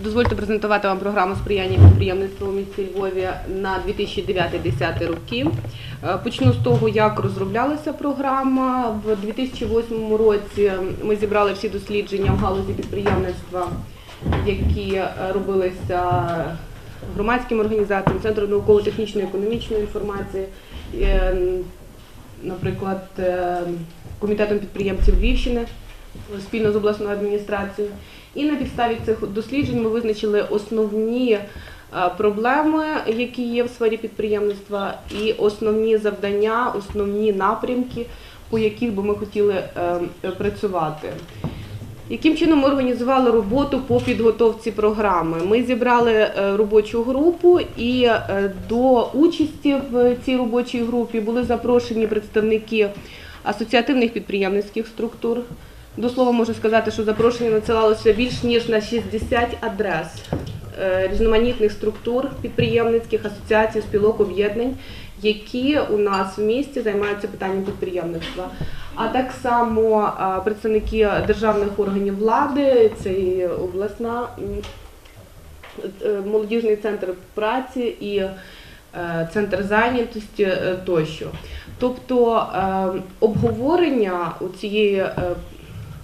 Дозвольте презентувати вам програму сприяння підприємництву у місті Львові на 2009-2010 роки. Е, Почну з того, як розроблялася програма. В 2008 році ми зібрали всі дослідження в галузі підприємництва, які е, робилися громадськими організаціями, Центром науково-технічної економічної інформації, е, наприклад, комітетом підприємців Львівщини спільно з обласною адміністрацією. І на підставі цих досліджень ми визначили основні е, проблеми, які є в сфері підприємництва, і основні завдання, основні напрямки, по яких би ми хотіли е, працювати. Яким чином ми організували роботу по підготовці програми? Ми зібрали е, робочу групу, і до участі в цій робочій групі були запрошені представники асоціативних підприємницьких структур. До слова можу сказати, що запрошення надсилалося більш ніж на 60 адрес е, різноманітних структур підприємницьких асоціацій, спілок об'єднань, які у нас в місті займаються питанням підприємництва. А так само представники державних органів влади, це і обласна е, молодіжний центр праці і е, центр зайнятості е, тощо. Тобто е, обговорення у цієї е,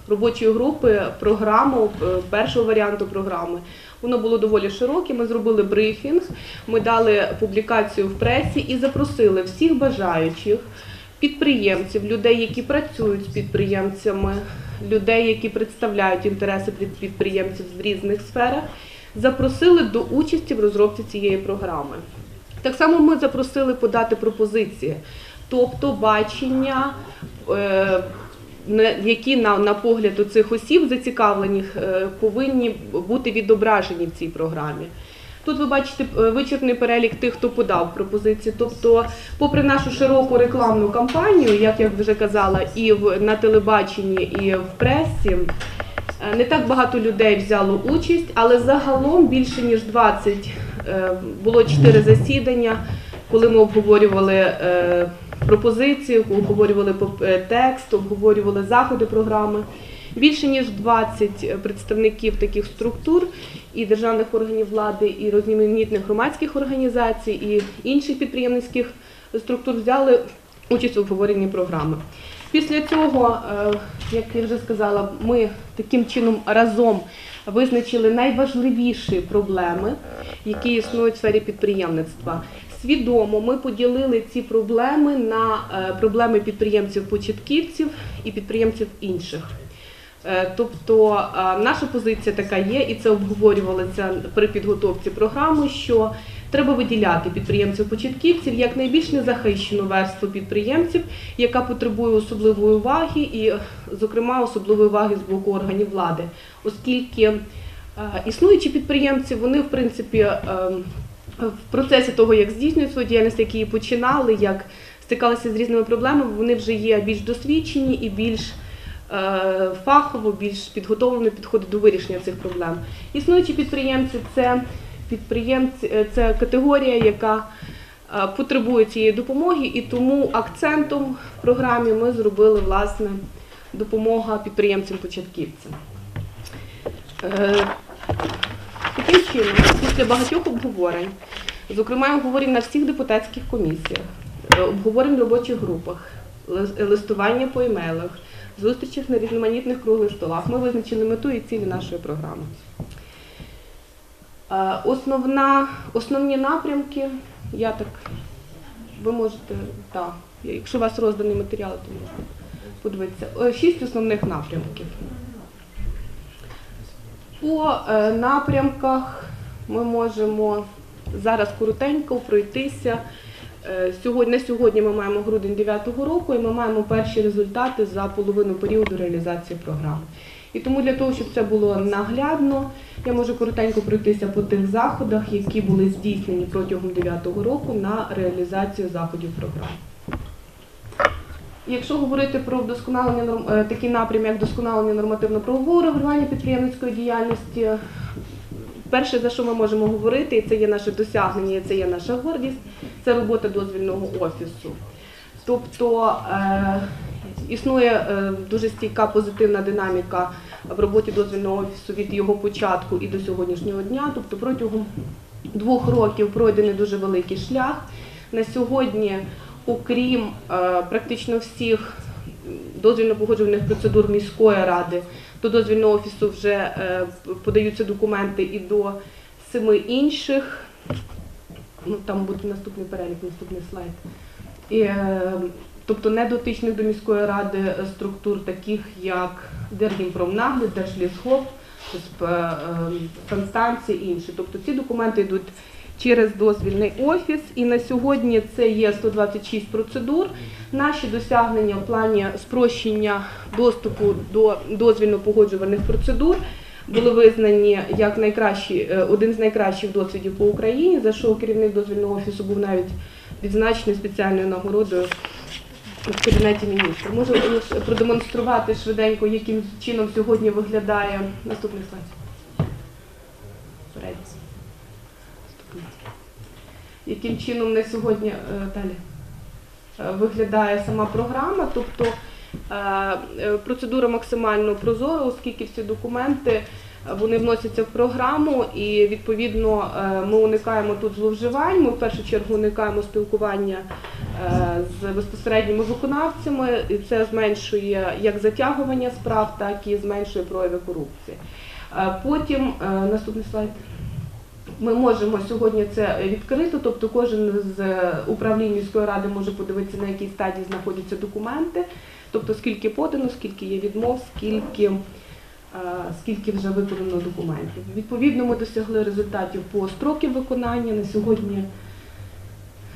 робочої групи програму, е, першого варіанту програми. Воно було доволі широке. Ми зробили брифінг, ми дали публікацію в пресі і запросили всіх бажаючих підприємців, людей, які працюють з підприємцями, людей, які представляють інтереси під- підприємців в різних сферах, запросили до участі в розробці цієї програми. Так само ми запросили подати пропозиції, тобто бачення, е, які на, на погляд у цих осіб зацікавлених е, повинні бути відображені в цій програмі. Тут ви бачите е, вичерпний перелік тих, хто подав пропозиції. Тобто, попри нашу широку рекламну кампанію, як я вже казала, і в на телебаченні, і в пресі, е, не так багато людей взяло участь, але загалом більше ніж 20 е, було 4 засідання, коли ми обговорювали пропозиції, обговорювали е, текст, обговорювали заходи програми. Більше ніж 20 представників таких структур і державних органів влади, і різноманітних громадських організацій, і інших підприємницьких структур взяли участь у обговоренні програми. Після цього, е, як я вже сказала, ми таким чином разом визначили найважливіші проблеми, які існують в сфері підприємництва. Свідомо ми поділили ці проблеми на е, проблеми підприємців-початківців і підприємців інших. Е, Тобто е, наша позиція така є, і це обговорювалося при підготовці програми, що треба виділяти підприємців-початківців як найбільш незахищену верству підприємців, яка потребує особливої уваги і, зокрема, особливої уваги з боку органів влади, оскільки існуючі підприємці, вони в принципі е, в процесі того, як здійснюють свою діяльність, як її починали, як стикалися з різними проблемами, вони вже є більш досвідчені і більш е, фахово, більш підготовлено підходить до вирішення цих проблем. Існуючі підприємці це підприємці, е, це категорія, яка е, потребує цієї допомоги, і тому акцентом в програмі ми зробили власне допомога підприємцям-початківцям. Таким чином, після багатьох обговорень, зокрема обговорень на всіх депутатських комісіях, е, обговорень в робочих групах, листування по емейлах, зустрічах на різноманітних круглих столах, ми визначили мету і цілі нашої програми. Е, Основна, основні напрямки, я так, ви можете, так, якщо у вас роздані матеріали, то можна подивитися. Е, Шість основних напрямків. По е, напрямках ми можемо зараз коротенько пройтися. Е, Сьогодні, на сьогодні ми маємо грудень 9-го року і ми маємо перші результати за половину періоду реалізації програми. І тому для того, щоб це було наглядно, я можу коротенько пройтися по тих заходах, які були здійснені протягом 9-го року на реалізацію заходів програми. Якщо говорити про вдосконалення е, такі напрями, як вдосконалення нормативно-правового регулювання підприємницької діяльності, перше, за що ми можемо говорити, і це є наше досягнення, і це є наша гордість, це робота дозвільного офісу. Тобто е, існує е, дуже стійка позитивна динаміка в роботі дозвільного офісу від його початку і до сьогоднішнього дня. Тобто протягом двох років пройдений дуже великий шлях. На сьогодні, окрім е, практично всіх дозвільно-погоджувальних процедур міської ради, до дозвільного офісу вже е, подаються документи і до семи інших. Ну, там буде наступний перелік, наступний слайд. І, е, тобто не дотичних до міської ради структур, таких як Держгімпромнагляд, е, санстанції і інші. Тобто ці документи йдуть через дозвільний офіс, і на сьогодні це є 126 процедур. Наші досягнення в плані спрощення доступу до дозвільно-погоджувальних процедур були визнані як найкращі, е, один з найкращих досвідів по Україні, за що керівник дозвільного офісу був навіть відзначений спеціальною нагородою в кабінеті міністрів. Можу продемонструвати швиденько, яким чином сьогодні виглядає наступний слайд. Передній. Наступний. Яким чином на сьогодні е, далі е, виглядає сама програма, тобто е, процедура максимально прозора, оскільки всі документи вони вносяться в програму, і відповідно ми уникаємо тут зловживань. Ми в першу чергу уникаємо спілкування з безпосередніми виконавцями, і це зменшує як затягування справ, так і зменшує прояви корупції. Потім наступний слайд. Ми можемо сьогодні це відкрито, тобто кожен з е, управлінь міської ради може подивитися, на якій стадії знаходяться документи, тобто скільки подано, скільки є відмов, скільки, е, скільки вже виконано документів. Відповідно, ми досягли результатів по строків виконання. На сьогодні,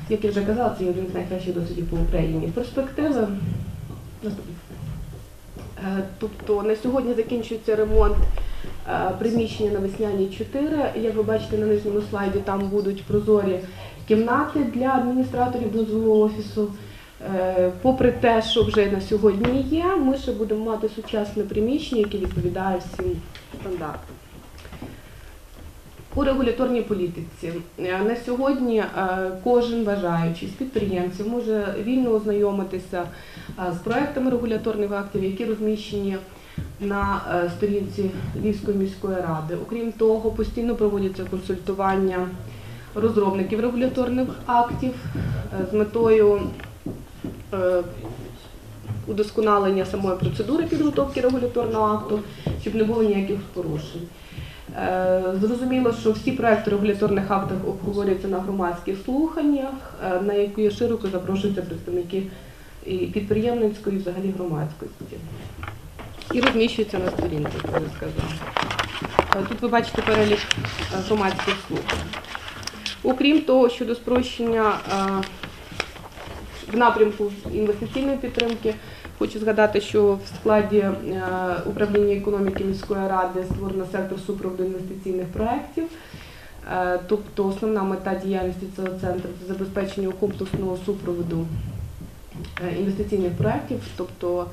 як я вже казала, це є один з найкращих досвідів по Україні. Перспективи. Е, Тобто на сьогодні закінчується ремонт приміщення на Весняній 4. Як ви бачите на нижньому слайді, там будуть прозорі кімнати для адміністраторів дозволу офісу. Е, Попри те, що вже на сьогодні є, ми ще будемо мати сучасне приміщення, яке відповідає всім стандартам. У регуляторній політиці Е, на сьогодні е, кожен бажаючий з підприємців може вільно ознайомитися е, з проектами регуляторних актів, які розміщені на е, сторінці Львівської міської ради. Окрім того, постійно проводяться консультування розробників регуляторних актів е, з метою е, удосконалення самої процедури підготовки регуляторного акту, щоб не було ніяких порушень. Зрозуміло, що всі проекти регуляторних актів обговорюються на громадських слуханнях, на які широко запрошуються представники і підприємницької, і взагалі громадськості. І розміщуються на сторінці, як я вже сказала. Е, Тут ви бачите перелік е, громадських слухань. Окрім того, щодо спрощення е, в напрямку інвестиційної підтримки, хочу згадати, що в складі управління економіки міської ради створено сектор супроводу інвестиційних проєктів. Тобто основна мета діяльності цього центру це забезпечення комплексного супроводу інвестиційних проєктів, тобто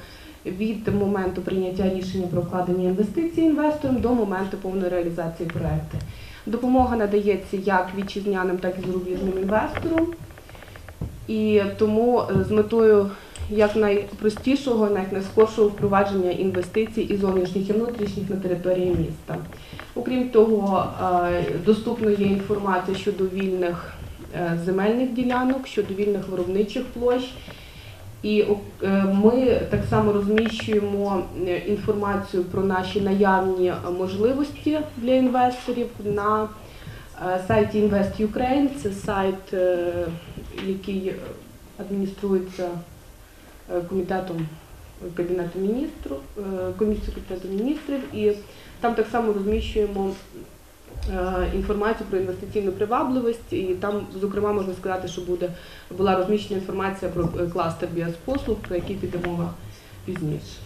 від моменту прийняття рішення про вкладення інвестицій інвестором до моменту повної реалізації проєкту. Допомога надається як вітчизняним, так і зарубіжним інвесторам. І тому е, з метою якнайпростішого, найскоршого впровадження інвестицій і зовнішніх і внутрішніх на території міста. Окрім того, е, доступно є інформація щодо вільних е, земельних ділянок, щодо вільних виробничих площ. І е, ми так само розміщуємо е, інформацію про наші наявні е, можливості для інвесторів на сайті Invest Ukraine. Це сайт, який адмініструється комітетом Кабінету міністрів, комісією Кабінету міністрів, і там так само розміщуємо інформацію про інвестиційну привабливість, і там, зокрема, можна сказати, що буде була розміщена інформація про е, кластер біоспослуг, про який піде мова пізніше.